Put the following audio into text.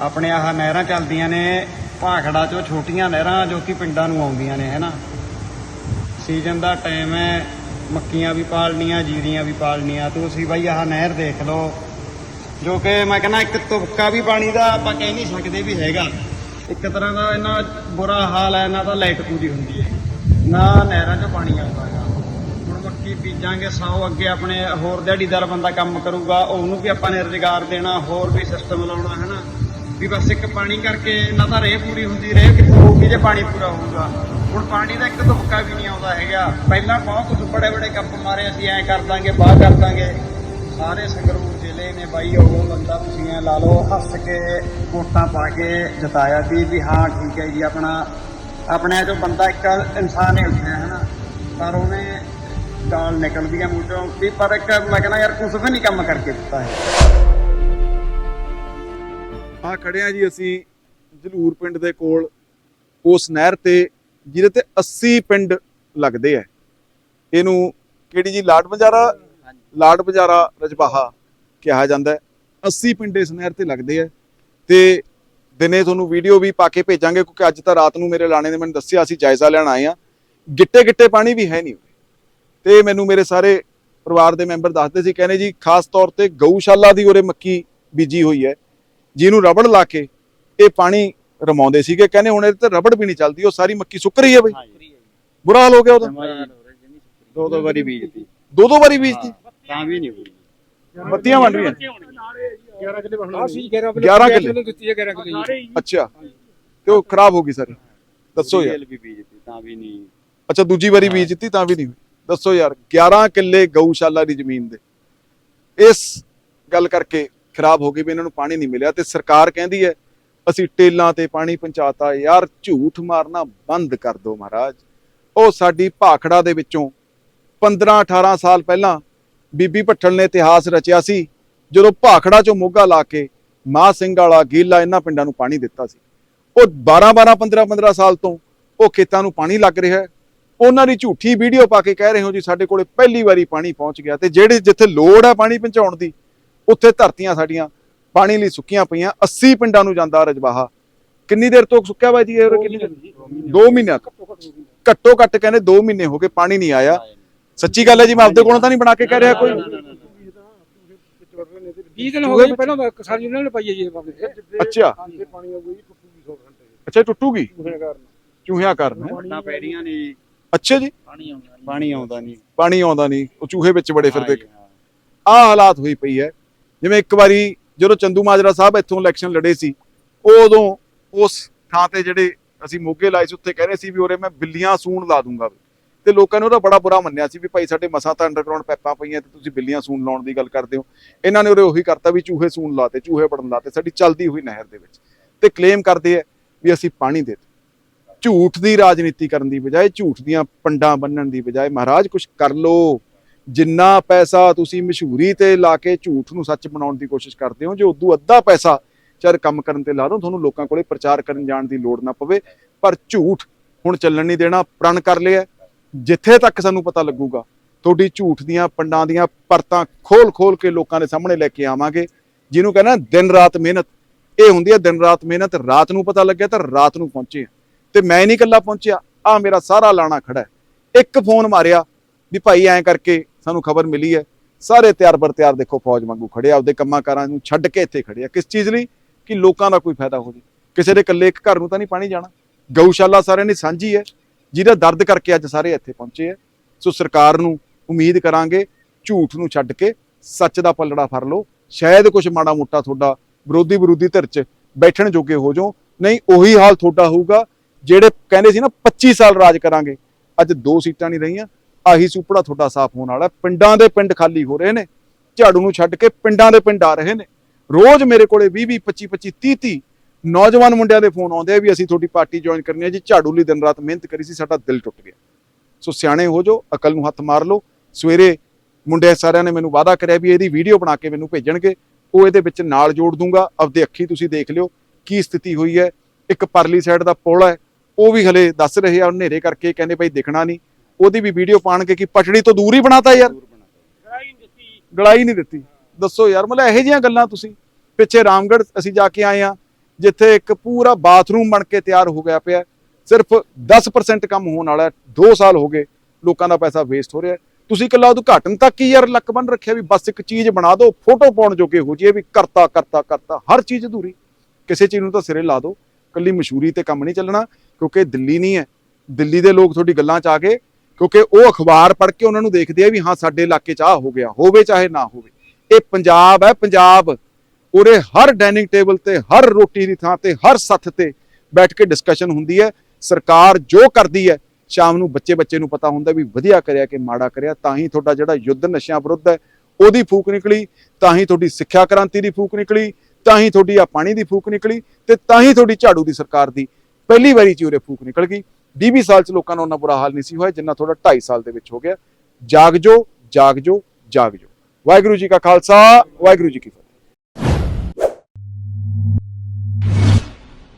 ਆਪਣੇ ਆਹ ਨਹਿਰਾਂ ਚੱਲਦੀਆਂ ਨੇ, ਭਾਖੜਾ ਚੋਂ ਛੋਟੀਆਂ ਨਹਿਰਾਂ ਜੋ ਕਿ ਪਿੰਡਾਂ ਨੂੰ ਆਉਂਦੀਆਂ ਨੇ ਹੈਨਾ ਸੀਜ਼ਨ ਦਾ ਟਾਈਮ ਹੈ, ਮੱਕੀਆਂ ਵੀ ਪਾਲਣੀਆਂ, ਜੀਰੀਆਂ ਵੀ ਪਾਲਣੀਆਂ ਤੁਸੀਂ ਬਾਈ ਆਹ ਨਹਿਰ ਦੇਖ ਲਓ, ਜੋ ਕਿ ਮੈਂ ਕਹਿੰਦਾ ਇੱਕ ਤੁਪਕਾ ਵੀ ਪਾਣੀ ਦਾ ਆਪਾਂ ਕਹਿ ਨਹੀਂ ਸਕਦੇ ਵੀ ਹੈਗਾ। ਇੱਕ ਤਰ੍ਹਾਂ ਦਾ ਇੰਨਾ ਬੁਰਾ ਹਾਲ ਹੈ, ਨਾ ਤਾਂ ਲਾਈਟ ਪੂਰੀ ਹੁੰਦੀ ਹੈ, ਨਾ ਨਹਿਰਾਂ 'ਚ ਪਾਣੀ ਆਉਂਦਾ ਹੈਗਾ। ਹੁਣ ਮੱਕੀ ਬੀਜਾਂਗੇ, ਸੌ ਅੱਗੇ ਆਪਣੇ ਹੋਰ ਦਿਹਾੜੀਦਾਰ ਬੰਦਾ ਕੰਮ ਕਰੂਗਾ, ਉਹਨੂੰ ਵੀ ਆਪਾਂ ਨੇ ਰੁਜ਼ਗਾਰ ਦੇਣਾ, ਹੋਰ ਵੀ ਸਿਸਟਮ ਲਾਉਣਾ, ਹੈ ਨਾ? ਵੀ ਬਸ ਇੱਕ ਪਾਣੀ ਕਰਕੇ ਨਾ ਤਾਂ ਰੇਹ ਪੂਰੀ ਹੁੰਦੀ, ਰੇਹ ਕਿੱਥੋਂ ਹੋਊਗੀ ਜੇ ਪਾਣੀ ਪੂਰਾ ਹੋਊਗਾ। ਹੁਣ ਪਾਣੀ ਦਾ ਇੱਕ ਤੁਪਕਾ ਵੀ ਨਹੀਂ ਆਉਂਦਾ ਹੈਗਾ। ਪਹਿਲਾਂ ਬਹੁਤ ਕੁਝ ਬੜੇ ਬੜੇ ਗੱਪ ਮਾਰੇ, ਅਸੀਂ ਐਂ ਕਰ ਦਾਂਗੇ, ਬਾਹ ਕਰ ਦਾਂਗੇ। ਸਾਰੇ ਸੰਗਰੂਰ ਜ਼ਿਲ੍ਹੇ ਨੇ ਬਾਈ, ਉਹ ਬੰਦਾ ਤੁਸੀਂ ਐ ਲਾ ਲਓ, ਹੱਸ ਕੇ ਵੋਟਾਂ ਪਾ ਕੇ ਜਿਤਾਇਆ ਸੀ ਵੀ ਹਾਂ, ਠੀਕ ਹੈ ਜੀ, ਆਪਣਾ, ਆਪਣੇ ਜੋ ਬੰਦਾ ਇੱਕ ਇਨਸਾਨ ਹੀ ਉੱਠਿਆ, ਹੈ ਨਾ? ਪਰ ਉਹਨੇ ਗਾਲ ਨਿਕਲਦੀ ਹੈ ਮੂੰਹ ਚੋਂ। ਵੀ ਪਰ ਇੱਕ ਮੈਂ ਕਹਿੰਦਾ ਯਾਰ ਕੁਝ ਵੀ ਨਹੀਂ ਕੰਮ ਕਰਕੇ ਦਿੱਤਾ ਹੈ। ਆ ਖੜੇ ਆ ਜੀ ਅਸੀਂ ਜਲੂਰ ਪਿੰਡ ਦੇ ਕੋਲ। ਉਸ ਨਹਿਰ ਤੇ ਜਿਹਦੇ ਤੇ 80 ਪਿੰਡ ਲੱਗਦੇ ਆ ਇਹਨੂੰ ਕਿਹੜੀ ਜੀ ਲਾਟ ਬਜ਼ਾਰਾ? ਲਾਟ ਬਜ਼ਾਰਾ ਰਜਬਾਹਾ ਕਿਹਾ ਜਾਂਦਾ ਹੈ 80 ਪਿੰਡ ਇਸ ਨਹਿਰ ਤੇ ਲੱਗਦੇ ਆ ਤੇ ਦਿਨੇ ਤੁਹਾਨੂੰ ਵੀਡੀਓ ਵੀ ਪਾ ਕੇ ਭੇਜਾਂਗੇ ਕਿਉਂਕਿ ਅੱਜ ਤਾਂ ਰਾਤ ਨੂੰ ਮੇਰੇ ਲਾਣੇ ਨੇ ਮੈਨੂੰ ਦੱਸਿਆ ਅਸੀਂ ਜਾਇਜ਼ਾ ਲੈਣ ਆਏ ਆ। ਗਿੱਟੇ ਗਿੱਟੇ ਪਾਣੀ ਵੀ ਹੈ ਨਹੀਂ ਤੇ ਮੈਨੂੰ ਮੇਰੇ ਸਾਰੇ ਪਰਿਵਾਰ ਦੇ ਮੈਂਬਰ ਦੱਸਦੇ ਸੀ ਕਹਿੰਦੇ ਜੀ ਖਾਸ ਤੌਰ ਤੇ ਗਊਸ਼ਾਲਾ ਦੀ ਉਰੇ ਮੱਕੀ ਬੀਜੀ ਹੋਈ ਹੈ ਜਿਹਨੂੰ ਰਬੜ ਲਾ ਕੇ ਇਹ ਪਾਣੀ ਰਮਾਉਂਦੇ ਸੀਗੇ ਕਹਿੰਦੇ ਹੁਣ ਇਹਦੇ ਤੇ ਰਬੜ ਵੀ ਨਹੀਂ ਚੱਲਦੀ ਉਹ ਸਾਰੀ ਮੱਕੀ ਸੁੱਕ ਰਹੀ ਹੈ ਬਈ। ਬੁਰਾ ਹਾਲ ਹੋ ਗਿਆ ਉਹਦਾ। ਦੋ ਦੋ ਵਾਰੀ ਬੀਜਤੀ। ਦੋ ਦੋ ਵਾਰੀ ਬੀਜਤੀ। ਤਾਂ ਵੀ ਨਹੀਂ ਹੋਈ। ਬੱਤੀਆਂ ਬਣ ਰਹੀਆਂ। 11 ਕਿੱਲੇ ਬਣਾਉਣੇ ਸੀ 11 11 ਕਿੱਲੇ। ਦਿੱਤੀ ਹੈ 11 ਕਿੱਲੇ। ਅੱਛਾ। ਤੇ ਉਹ ਖਰਾਬ ਹੋ ਗਈ ਸਾਰੀ। ਦੱਸੋ ਯਾਰ। ਵੀ ਬੀਜਤੀ ਤਾਂ ਵੀ ਨਹੀਂ। ਅੱਛਾ ਦੂਜੀ ਵਾਰੀ ਬੀਜ ਦਿੱਤੀ ਤਾਂ ਵੀ ਨਹੀਂ ਦੱਸੋ ਯਾਰ 11 ਕਿੱਲੇ ਗਊਸ਼ਾਲਾ ਦੀ ਜ਼ਮੀਨ ਦੇ। ਇਸ ਗੱਲ ਕਰਕੇ ਖਰਾਬ ਹੋ ਗਈ ਵੀ ਇਹਨਾਂ ਨੂੰ ਪਾਣੀ ਨਹੀਂ ਮਿਲਿਆ ਤੇ ਸਰਕਾਰ ਕਹਿੰਦੀ ਹੈ, ਅਸੀਂ ਟੇਲਾਂ ਤੇ ਪਾਣੀ ਪਹੁੰਚਾਤਾ, ਯਾਰ ਝੂਠ ਮਾਰਨਾ ਬੰਦ ਕਰ ਦਿਓ ਮਹਾਰਾਜ। ਉਹ ਸਾਡੀ ਭਾਖੜਾ ਦੇ ਵਿੱਚੋਂ 15 18 ਸਾਲ ਪਹਿਲਾਂ ਬੀਬੀ ਭੱਠਲ ਨੇ ਇਤਿਹਾਸ ਰਚਿਆ ਸੀ, ਜਦੋਂ ਭਾਖੜਾ ਚੋਂ ਮੋਗਾ ਲਾ ਕੇ ਮਾਂ ਸਿੰਘ ਵਾਲਾ ਗੀਲਾ ਇਹਨਾਂ ਪਿੰਡਾਂ ਨੂੰ ਪਾਣੀ ਦਿੱਤਾ ਸੀ। ਉਹ 12 12 15 15 ਸਾਲ ਤੋਂ ਉਹ ਖੇਤਾਂ ਨੂੰ ਪਾਣੀ ਲੱਗ ਰਿਹਾ ਹੈ। ਉਹਨਾਂ ਦੀ ਝੂਠੀ ਵੀਡੀਓ ਪਾ ਕੇ ਕਹਿ ਰਹੇ ਹੋ ਜੀ, ਸਾਡੇ ਕੋਲੇ ਪਹਿਲੀ ਵਾਰੀ ਪਾਣੀ ਪਹੁੰਚ ਗਿਆ ਤੇ ਜਿਹੜੇ ਜਿੱਥੇ ਲੋੜ ਹੈ ਪਾਣੀ ਪਹੁੰਚਾਉਣ ਦੀ ਉੱਥੇ ਧਰਤੀਆਂ ਸਾਡੀਆਂ ਪਾਣੀ ਲਈ ਸੁੱਕੀਆਂ ਪਈਆਂ 80 ਪਿੰਡਾਂ ਨੂੰ ਜਾਂਦਾ ਰਜਬਾਹਾ ਕਿੰਨੀ ਦੇਰ ਤੋਂ ਸੁੱਕਿਆ ਵਾ ਜੀ ਇਹ ਕਿੰਨੀ 2 ਮਹੀਨੇ ਘੱਟੋ ਘੱਟ ਕਹਿੰਦੇ 2 ਮਹੀਨੇ ਹੋ ਗਏ ਪਾਣੀ ਨਹੀਂ ਆਇਆ। ਸੱਚੀ ਗੱਲ ਹੈ ਜੀ ਮੈਂ ਆਪਦੇ ਕੋਲੋਂ ਤਾਂ ਨਹੀਂ ਬਣਾ ਕੇ ਕਹਿ ਰਿਹਾ ਕੋਈ। 20 ਦਿਨ ਹੋ ਗਏ ਜੀ, ਪਹਿਲਾਂ ਤਾਂ ਸਾਰੀ ਉਹਨਾਂ ਨੇ ਪਾਈ ਹੈ ਜੀ ਬਾਬੇ ਅੱਛਾ। ਪਾਣੀ ਟੁੱਟੂਗੀ? 100 ਘੰਟੇ ਅੱਛਾ ਟੁੱਟੂਗੀ ਕਾਰਨ। ਨਾ। ਨਹੀਂ ਅੱਛਾ ਜੀ। ਪਾਣੀ ਆਉਂਦਾ ਪਾਣੀ ਆਉਂਦਾ ਨਹੀਂ। ਪਾਣੀ ਆਉਂਦਾ ਨਹੀਂ। ਉਹ ਚੂਹੇ ਵਿੱਚ ਬੜੇ ਫਿਰਦੇ। ਆਹ ਹਾਲਾਤ ਹੋਈ ਪਈ ਹੈ। ਜਿਵੇਂ ਇੱਕ ਵਾਰੀ ਜਦੋਂ ਚੰਦੂ ਮਾਜਰਾ ਸਾਹਿਬ ਇੱਥੋਂ ਇਲੈਕਸ਼ਨ ਲੜੇ ਸੀ ਉਹ ਉਦੋਂ ਉਸ ਥਾਂ ਤੇ ਜਿਹੜੇ ਅਸੀਂ ਮੋਗੇ ਲਾਏ ਸੀ, ਉੱਥੇ ਕਹਿ ਰਹੇ ਸੀ ਵੀ ਉਰੇ ਮੈਂ ਬਿੱਲੀਆਂ ਸੂਣ ਲਾ ਦੂੰਗਾ ਤੇ ਲੋਕਾਂ ਨੇ ਉਹਦਾ ਬੜਾ ਬੁਰਾ ਮੰਨਿਆ ਸੀ ਵੀ ਭਾਈ ਸਾਡੇ ਮਸਾਂ ਤਾਂ ਅੰਡਰਗਰਾਉਂਡ ਪੈਪਾਂ ਪਈਆਂ ਤੇ ਤੁਸੀਂ ਬਿੱਲੀਆਂ ਸੂਣ ਲਾਉਣ ਦੀ ਗੱਲ ਕਰਦੇ ਹੋ। ਇਹਨਾਂ ਨੇ ਉਰੇ ਉਹੀ ਕਰਤਾ ਵੀ ਚੂਹੇ ਸੂਣ ਲਾਤੇ, ਚੂਹੇ ਬੜਨ ਲਾਤੇ, ਸਾਡੀ ਚੱਲਦੀ ਹੋਈ ਨਹਿਰ ਦੇ ਵਿੱਚ। ਤੇ ਕਲੇਮ ਕਰਦੇ ਆ ਵੀ ਅਸੀਂ ਪਾਣੀ ਦੇ ਝੂਠ ਦੀ ਰਾਜਨੀਤੀ ਕਰਨ ਦੀ ਬਜਾਏ ਝੂਠ ਦੀਆਂ ਪੰਡਾਂ ਬੰਨਣ ਦੀ ਬਜਾਏ ਮਹਾਰਾਜ ਕੁਝ ਕਰ ਲੋ ਜਿੰਨਾ ਪੈਸਾ ਤੁਸੀਂ ਮਸ਼ਹੂਰੀ ਤੇ ਲਾ ਕੇ ਝੂਠ ਨੂੰ ਸੱਚ ਬਣਾਉਣ ਦੀ ਕੋਸ਼ਿਸ਼ ਕਰਦੇ ਹੋ, ਜੇ ਉਦੋਂ ਅੱਧਾ ਪੈਸਾ ਚਾਰ ਕੰਮ ਕਰਨ ਤੇ ਲਾ ਦੋ, ਤੁਹਾਨੂੰ ਲੋਕਾਂ ਕੋਲੇ ਪ੍ਰਚਾਰ ਕਰਨ ਜਾਣ ਦੀ ਲੋੜ ਨਾ ਪਵੇ। ਪਰ ਝੂਠ ਹੁਣ ਚੱਲਣ ਨਹੀਂ ਦੇਣਾ, ਪ੍ਰਣ ਕਰ ਲਿਆ। ਜਿੱਥੇ ਤੱਕ ਸਾਨੂੰ ਪਤਾ ਲੱਗੂਗਾ, ਤੁਹਾਡੀ ਝੂਠ ਦੀਆਂ ਪੰਡਾਂ ਦੀਆਂ ਪਰਤਾਂ ਖੋਲ ਖੋਲ ਕੇ ਲੋਕਾਂ ਦੇ ਸਾਹਮਣੇ ਲੈ ਕੇ ਆਵਾਂਗੇ। ਜਿਹਨੂੰ ਕਹਿੰਦਾ ਦਿਨ ਰਾਤ ਮਿਹਨਤ। ਇਹ ਹੁੰਦੀ ਹੈ, ਦਿਨ ਰਾਤ ਮਿਹਨਤ, ਰਾਤ ਨੂੰ ਪਤਾ ਲੱਗਿਆ ਤਾਂ ਰਾਤ ਨੂੰ ਪਹੁੰਚੇ ਤੇ ਮੈਂ ਨਹੀਂ ਇਕੱਲਾ ਪਹੁੰਚਿਆ ਆ ਮੇਰਾ ਸਾਰਾ ਲਾਣਾ ਖੜਾ ਇੱਕ ਫੋਨ ਮਾਰਿਆ ਵੀ ਭਾਈ ਐਂ ਕਰਕੇ ਸਾਨੂੰ ਖਬਰ ਮਿਲੀ ਹੈ। ਸਾਰੇ ਤਿਆਰ ਬਰ ਤਿਆਰ ਦੇਖੋ ਫੌਜ ਵਾਂਗੂ ਖੜੇ ਆ, ਆਪਦੇ ਕੰਮਾਂ ਕਾਰਾਂ ਨੂੰ ਛੱਡ ਕੇ ਇੱਥੇ ਖੜੇ ਆ। ਕਿਸ ਚੀਜ਼ ਲਈ? ਕਿ ਲੋਕਾਂ ਦਾ ਕੋਈ ਫਾਇਦਾ ਹੋ ਜੇ। ਕਿਸੇ ਦੇ ਇਕੱਲੇ ਇੱਕ ਘਰ ਨੂੰ ਤਾਂ ਨਹੀਂ ਪਾਣੀ ਜਾਣਾ। ਗਊਸ਼ਾਲਾ ਸਾਰਿਆਂ ਨੇ ਸਾਂਝੀ ਹੈ। ਜਿਹਦਾ ਦਰਦ ਕਰਕੇ ਅੱਜ ਸਾਰੇ ਇੱਥੇ ਪਹੁੰਚੇ ਆ। ਸੋ ਸਰਕਾਰ ਨੂੰ ਉਮੀਦ ਕਰਾਂਗੇ ਝੂਠ ਨੂੰ ਛੱਡ ਕੇ ਸੱਚ ਦਾ ਪਲੜਾ ਫੜ ਲਓ। ਸ਼ਾਇਦ ਕੁਝ ਮਾੜਾ ਮੋਟਾ ਤੁਹਾਡਾ ਵਿਰੋਧੀ ਵਿਰੋਧੀ ਧਿਰ 'ਚ ਬੈਠਣ ਜੋਗੇ ਹੋ ਜਾਓ। ਨਹੀਂ, ਉਹੀ ਹਾਲ ਤੁਹਾਡਾ ਹੋਊਗਾ। ਜਿਹੜੇ ਕਹਿੰਦੇ ਸੀ ਨਾ 25 ਸਾਲ ਰਾਜ ਕਰਾਂਗੇ। ਅੱਜ ਦੋ ਸੀਟਾਂ ਨਹੀਂ ਰਹੀਆਂ। ਆਹੀ ਸੁਪੜਾ ਤੁਹਾਡਾ ਸਾਫ਼ ਹੋਣ ਵਾਲਾ ਪਿੰਡਾਂ ਦੇ ਪਿੰਡ ਖਾਲੀ ਹੋ ਰਹੇ ਨੇ। ਝਾੜੂ ਨੂੰ ਛੱਡ ਕੇ ਪਿੰਡਾਂ ਦੇ ਪਿੰਡ ਆ ਰਹੇ ਨੇ। ਰੋਜ਼ ਮੇਰੇ ਕੋਲੇ 20 20 25 25 30 30 ਨੌਜਵਾਨ ਮੁੰਡਿਆਂ ਦੇ ਫੋਨ ਆਉਂਦੇ ਆ ਵੀ ਅਸੀਂ ਤੁਹਾਡੀ ਪਾਰਟੀ ਜੁਆਇਨ ਕਰਨੀ ਹੈ ਜੀ। ਝਾੜੂ ਲਈ ਦਿਨ ਰਾਤ ਮਿਹਨਤ ਕਰੀ ਸੀ, ਸਾਡਾ ਦਿਲ ਟੁੱਟ ਗਿਆ। ਸੋ ਸਿਆਣੇ ਹੋ ਜਾਓ, ਅਕਲ ਨੂੰ ਹੱਥ ਮਾਰ ਲਓ। ਸਵੇਰੇ ਮੁੰਡੇ ਸਾਰਿਆਂ ਨੇ ਮੈਨੂੰ ਵਾਅਦਾ ਕਰਿਆ ਵੀ ਇਹਦੀ ਵੀਡੀਓ ਬਣਾ ਕੇ ਮੈਨੂੰ ਭੇਜਣਗੇ। ਉਹ ਇਹਦੇ ਵਿੱਚ ਨਾਲ ਜੋੜ ਦੂੰਗਾ। ਆਪਦੇ ਅੱਖੀ ਤੁਸੀਂ ਦੇਖ ਲਿਓ ਕੀ ਸਥਿਤੀ ਹੋਈ ਹੈ। ਇੱਕ ਪਰਲੀ ਸਾਈਡ ਦਾ ਪੁਲ ਹੈ। ਉਹ ਵੀ ਹਲੇ ਦੱਸ ਰਹੇ ਆ, ਹਨੇਰੇ ਕਰਕੇ ਕਹਿੰਦੇ ਭਾਈ ਦਿਖਣਾ ਨਹੀਂ। ਉਹਦੀ ਵੀ ਵੀਡੀਓ ਪਾਣਗੇ ਕਿ ਪਟੜੀ ਤੋਂ ਦੂਰ ਹੀ ਬਣਾਤਾ ਯਾਰ। ਗੜਾਈ ਨਹੀਂ ਦਿੱਤੀ। ਦੱਸੋ ਯਾਰ ਮਤਲਬ ਇਹੋ ਜਿਹੀਆਂ ਗੱਲਾਂ ਤੁਸੀਂ। ਪਿੱਛੇ ਰਾਮਗੜ੍ਹ ਅਸੀਂ ਜਾ ਕੇ ਆਏ ਆ ਜਿੱਥੇ ਇੱਕ ਪੂਰਾ ਬਾਥਰੂਮ ਬਣ ਕੇ ਤਿਆਰ ਹੋ ਗਿਆ ਪਿਆ। ਸਿਰਫ 10% ਕੰਮ ਹੋਣ ਵਾਲਾ 2 ਸਾਲ ਹੋ ਗਏ ਲੋਕਾਂ ਦਾ ਪੈਸਾ ਵੇਸਟ ਹੋ ਰਿਹਾ। ਤੁਸੀਂ ਇਕੱਲਾ ਉਦਘਾਟਨ ਤੱਕ ਹੀ ਯਾਰ ਲੱਕ ਬੰਨ ਰੱਖਿਆ ਵੀ ਬਸ ਇੱਕ ਚੀਜ਼ ਬਣਾ ਦਿਓ ਫੋਟੋ ਪਾਉਣ ਜੋਗੇ ਹੋ ਜੀਏ ਵੀ ਕਰਤਾ ਕਰਤਾ ਕਰਤਾ। ਹਰ ਚੀਜ਼ ਅਧੂਰੀ। ਕਿਸੇ ਚੀਜ਼ ਨੂੰ ਤਾਂ ਸਿਰੇ ਲਾ ਦਿਓ। ਕੱਲੀ ਮਸ਼ਹੂਰੀ ਤੇ ਕੰਮ ਨਹੀਂ ਚੱਲਣਾ ਕਿਉਂਕਿ ਦਿੱਲੀ ਨਹੀਂ ਹੈ। ਦਿੱਲੀ ਦੇ ਲੋਕ ਤੁਹਾਡੀ ਗੱਲਾਂ 'ਚ ਆ ਕੇ ਕਿਉਂਕਿ ਉਹ ਅਖਬਾਰ ਪੜ੍ਹ ਕੇ ਉਹਨਾਂ ਨੂੰ ਦੇਖਦੇ ਆ ਵੀ ਹਾਂ, ਸਾਡੇ ਇਲਾਕੇ 'ਚ ਆ ਹੋ ਗਿਆ, ਹੋਵੇ ਚਾਹੇ ਨਾ ਹੋਵੇ। ਇਹ ਪੰਜਾਬ ਹੈ, ਪੰਜਾਬ ਉਰੇ ਹਰ ਡਾਈਨਿੰਗ ਟੇਬਲ ਤੇ, ਹਰ ਰੋਟੀ ਦੀ ਥਾਂ ਤੇ, ਹਰ ਸੱਥ ਤੇ ਬੈਠ ਕੇ ਡਿਸਕਸ਼ਨ ਹੁੰਦੀ ਹੈ। ਸਰਕਾਰ ਜੋ ਕਰਦੀ ਹੈ, ਸ਼ਾਮ ਨੂੰ ਬੱਚੇ ਬੱਚੇ ਨੂੰ ਪਤਾ ਹੁੰਦਾ ਵੀ ਵਧੀਆ ਕਰਿਆ ਕਿ ਮਾੜਾ ਕਰਿਆ, ਤਾਂ ਹੀ ਤੁਹਾਡਾ ਜਿਹੜਾ ਯੁੱਧ ਨਸ਼ਿਆਂ ਵਿਰੁੱਧ ਹੈ, ਉਹਦੀ ਫੂਕ ਨਿਕਲੀ, ਤਾਂ ਹੀ ਤੁਹਾਡੀ ਸਿੱਖਿਆ ਕ੍ਰਾਂਤੀ ਦੀ ਫੂਕ ਨਿਕਲੀ, ਤਾਂ ਹੀ ਤੁਹਾਡੀ ਆ ਪਾਣੀ ਦੀ ਫੂਕ ਨਿਕਲੀ ਤੇ ਤਾਂ ਹੀ ਤੁਹਾਡੀ ਝਾੜੂ ਦੀ ਸਰਕਾਰ ਦੀ ਪਹਿਲੀ ਵਾਰੀ ਚ ਉਰੇ ਫੂਕ ਨਿਕਲ ਗਈ। 20 ਸਾਲ ਚ ਲੋਕਾਂ ਨੂੰ ਉਹਨਾਂ ਬੁਰਾ ਹਾਲ ਨਹੀਂ ਸੀ ਹੋਇਆ, ਜਿੰਨਾ ਤੁਹਾਡਾ 2.5 ਸਾਲ ਦੇ ਵਿੱਚ ਹੋ ਗਿਆ। ਜਾਗ ਜੋ ਜਾਗ ਜੋ ਜਾਗ ਜੋ ਵਾਹਿਗੁਰੂ ਜੀ ਕਾ ਖਾਲਸਾ, ਵਾਹਿਗੁਰੂ ਜੀ ਕੀ ਫਤਿਹ।